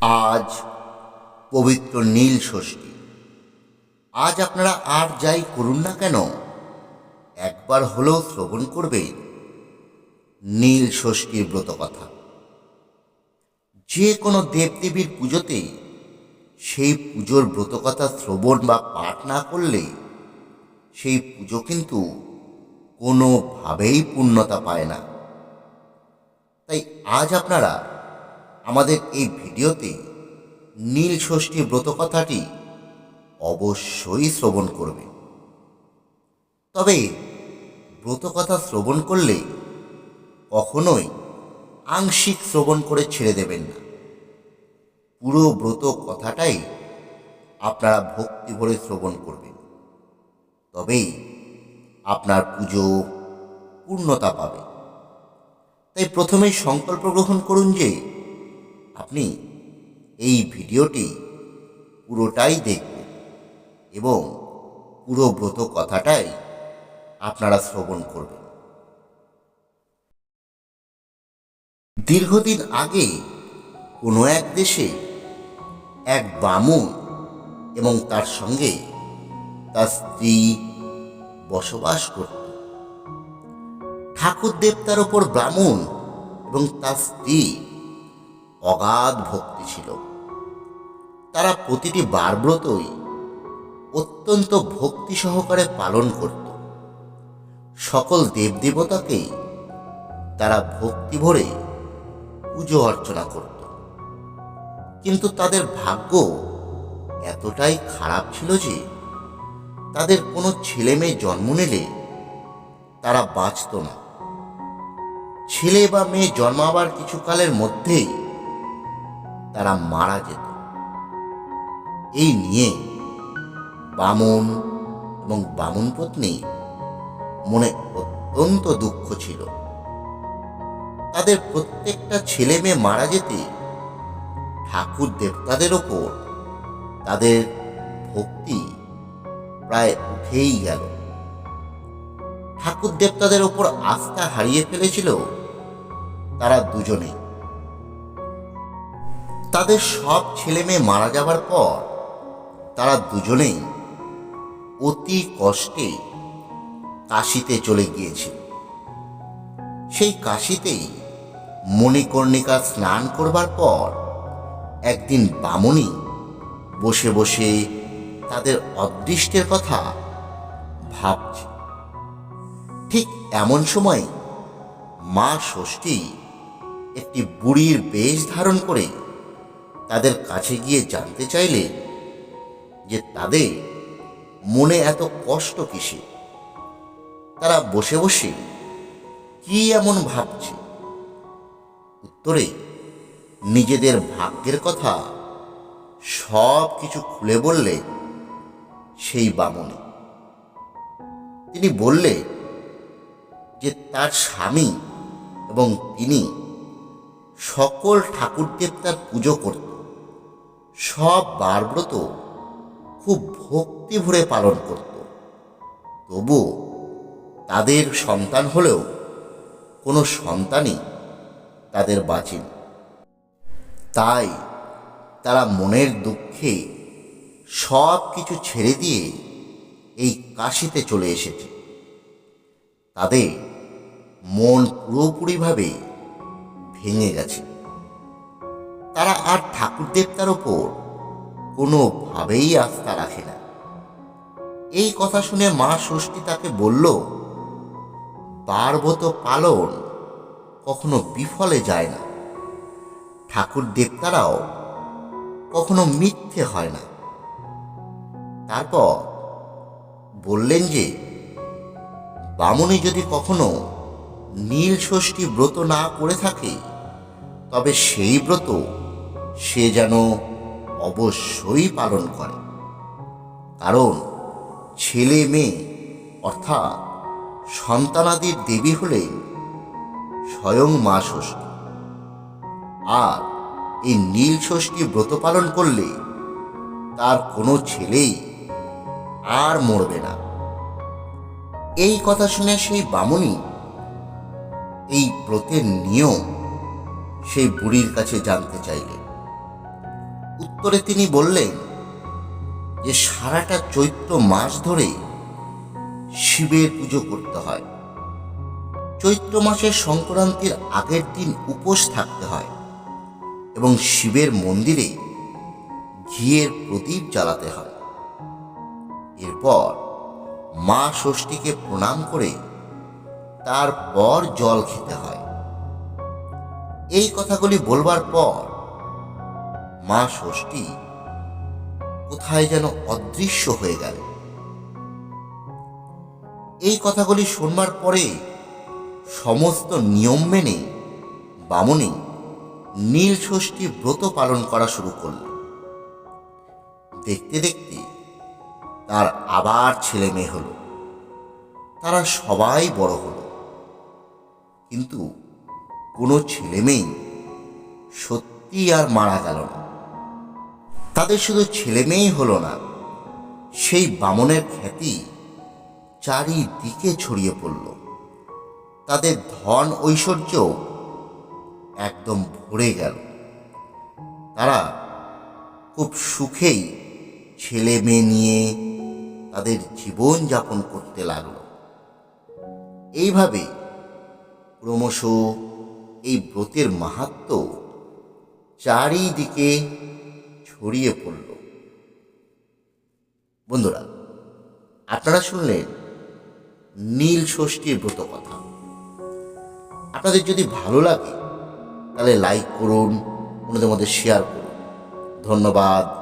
আজ পবিত্র নীল ষষ্ঠী। আজ আপনারা আর যাই করুন না কেন, একবার হলেও শ্রবণ করবে নীল ষষ্ঠীর ব্রত কথা যে কোনো দেবদেবীর পুজোতে সেই পুজোর ব্রতকথা শ্রবণ বা পাঠ না করলে সেই পুজো কিন্তু কোনোভাবেই পূর্ণতা পায় না। তাই আজ আপনারা আমাদের এই ভিডিওতে নীল ষষ্ঠী ব্রত কথাটি অবশ্যই শ্রবণ করবে। তবে ব্রত কথা শ্রবণ করলে কখনোই আংশিক শ্রবণ করে ছেড়ে দেবেন না। পুরো ব্রত কথাটাই আপনারা ভক্তি ভরে শ্রবণ করবেন। তবেই আপনার পুজো পূর্ণতা পাবে। তাই প্রথমেই সংকল্প গ্রহণ করুন যে আপনি এই ভিডিওটি পুরোটাই দেখবেন এবং পুরো ব্রত কথাটাই আপনারা শ্রবণ করবেন। দীর্ঘদিন আগে কোনো এক দেশে এক বামুন এবং তার সঙ্গে তার স্ত্রী বসবাস করত। ঠাকুর দেবতার ওপর ব্রাহ্মণ এবং তার স্ত্রী অগাধ ভক্তি ছিল। তারা প্রতিটি বারব্রতই অত্যন্ত ভক্তি সহকারে পালন করত। সকল দেবদেবতাকেই তারা ভক্তি ভরে পুজো অর্চনা করত। কিন্তু তাদের ভাগ্য এতটাই খারাপ ছিল যে তাদের কোনো ছেলে মেয়ে জন্ম নিলে তারা বাঁচত না। ছেলে বা মেয়ে জন্মাবার কিছুকালের মধ্যেই তারা মারা যেত। এই নিয়ে বামন এবং বামন পত্নী মনে অত্যন্ত দুঃখ ছিল। তাদের প্রত্যেকটা ছেলে মেয়ে মারা যেতে ঠাকুর দেবতাদের ওপর তাদের ভক্তি প্রায় উঠেই গেল। ঠাকুর দেবতাদের ওপর আস্থা হারিয়ে ফেলেছিল তারা দুজনেই। তাদের সব ছেলে মেয়ে মারা যাবার পর তারা দুজনেই অতি কষ্টে কাশিতে চলে গিয়েছিল। সেই কাশিতেই মণিকর্ণিকা স্নান করবার পর একদিন বামুনি বসে বসে তাদের অদৃষ্টের কথা ভাবছে। ঠিক এমন সময় মা ষষ্ঠী একটি বুড়ির বেশ ধারণ করে তাদের কাছে গিয়ে জানতে চাইলে যে তাদের মনে এত কষ্ট কিসে? তারা বসে বসে কি এমন ভাবছে? উত্তরে, নিজেদের ভাগ্যের কথা সব কিছু খুলে বললে সেই বামনে। তিনি বললে যে তার স্বামী এবং তিনি সকল ঠাকুর দেবতার পুজো করত সব বারব্রত খুব ভক্তি ভরে পালন করত। তবু তাদের সন্তান হলেও কোনো সন্তানই তাদের বাঁচেন। তাই তারা মনের দুঃখে সব কিছু ছেড়ে দিয়ে এই কাশিতে চলে এসেছে। তাদের মন পুরোপুরিভাবে ভেঙে গেছে। তারা আর ঠাকুর দেবতার ওপর কোনোভাবেই আস্থা রাখে না। এই কথা শুনে মা ষষ্ঠী তাকে বলল পার্বত পালন কখনো বিফলে যায় না। ঠাকুর দেবতারাও কখনো মিথ্যে হয় না। তারপর বললেন যে, বামুনি যদি কখনো নীল ষষ্ঠী ব্রত না করে থাকে, তবে সেই ব্রত সে যেন অবশ্যই পালন করে। কারণ ছেলে মেয়ে, অর্থাৎ সন্তানাদির দেবী হলেন স্বয়ং মা ষষ্ঠী। আর এই নীল ষষ্ঠী ব্রত পালন করলে তার কোনো ছেলেই আর মরবে না। এই কথা শুনে সেই বামুনি এই ব্রতের নিয়ম সেই বুড়ির কাছে জানতে চাইলেন। উত্তরে তিনি বললেন, যে সারাটা চৈত্র মাস ধরে শিবের পুজো করতে হয়। চৈত্র মাসের সংক্রান্তির আগের দিন উপোস থাকতে হয় এবং শিবের মন্দিরে ঘিয়ের প্রদীপ জ্বালাতে হয়। এরপর মা ষষ্ঠীকে প্রণাম করে তারপর জল খেতে হয়। এই কথাগুলি বলবার পর মা ষষ্ঠী কোথায় যেন অদৃশ্য হয়ে গেল। এই কথাগুলি শুনবার পরে সমস্ত নিয়ম মেনে বামুনি নীল ষষ্ঠী ব্রত পালন করা শুরু করল। দেখতে দেখতে তার আবার ছেলে মেয়ে হলো। তারা সবাই বড় হলো। কিন্তু কোনো ছেলে মেয়ে সত্যি আর মারা গেল না। তাদের শুধু ছেলে মেয়েই হলো না, সেই বামনের খ্যাতি চারিদিকে ছড়িয়ে পড়ল। তাদের ধন ঐশ্বর্য একদম ভরে গেল। তারা খুব সুখেই ছেলে মেয়ে নিয়ে তাদের জীবন যাপন করতে লাগল। এইভাবে ক্রমশ এই ব্রতের মাহাত্ম চারিদিকে ছড়িয়ে পড়ল। বন্ধুরা, আপনারা শুনলেন নীল ষষ্ঠীর ব্রত কথা। আপনাদের যদি ভালো লাগে, তাহলে লাইক করুন, অন্যদের মধ্যে শেয়ার করুন। ধন্যবাদ।